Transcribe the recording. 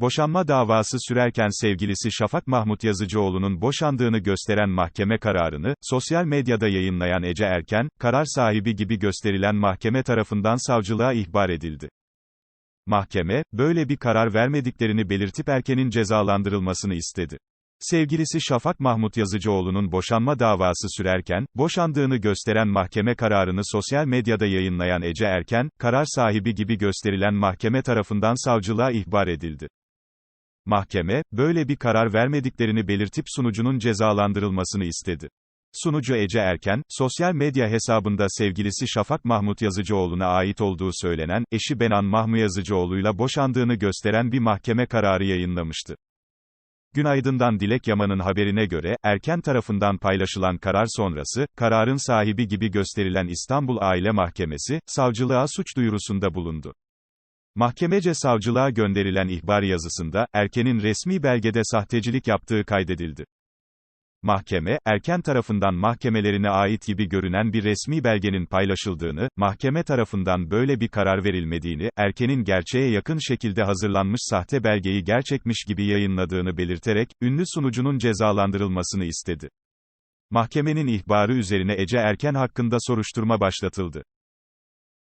Boşanma davası sürerken sevgilisi Şafak Mahmut Yazıcıoğlu'nun boşandığını gösteren mahkeme kararını, sosyal medyada yayınlayan Ece Erken, karar sahibi gibi gösterilen mahkeme tarafından savcılığa ihbar edildi. Mahkeme, böyle bir karar vermediklerini belirtip Erken'in cezalandırılmasını istedi. Sevgilisi Şafak Mahmut Yazıcıoğlu'nun boşanma davası sürerken, boşandığını gösteren mahkeme kararını sosyal medyada yayınlayan Ece Erken, karar sahibi gibi gösterilen mahkeme tarafından savcılığa ihbar edildi. Mahkeme, böyle bir karar vermediklerini belirtip sunucunun cezalandırılmasını istedi. Sunucu Ece Erken, sosyal medya hesabında sevgilisi Şafak Mahmut Yazıcıoğlu'na ait olduğu söylenen, eşi Benan Mahmu Yazıcıoğlu'yla boşandığını gösteren bir mahkeme kararı yayınlamıştı. Günaydın'dan Dilek Yaman'ın haberine göre, Erken tarafından paylaşılan karar sonrası, kararın sahibi gibi gösterilen İstanbul Aile Mahkemesi, savcılığa suç duyurusunda bulundu. Mahkemece savcılığa gönderilen ihbar yazısında, Erken'in resmi belgede sahtecilik yaptığı kaydedildi. Mahkeme, Erken tarafından mahkemelerine ait gibi görünen bir resmi belgenin paylaşıldığını, mahkeme tarafından böyle bir karar verilmediğini, Erken'in gerçeğe yakın şekilde hazırlanmış sahte belgeyi gerçekmiş gibi yayınladığını belirterek, ünlü sunucunun cezalandırılmasını istedi. Mahkemenin ihbarı üzerine Ece Erken hakkında soruşturma başlatıldı.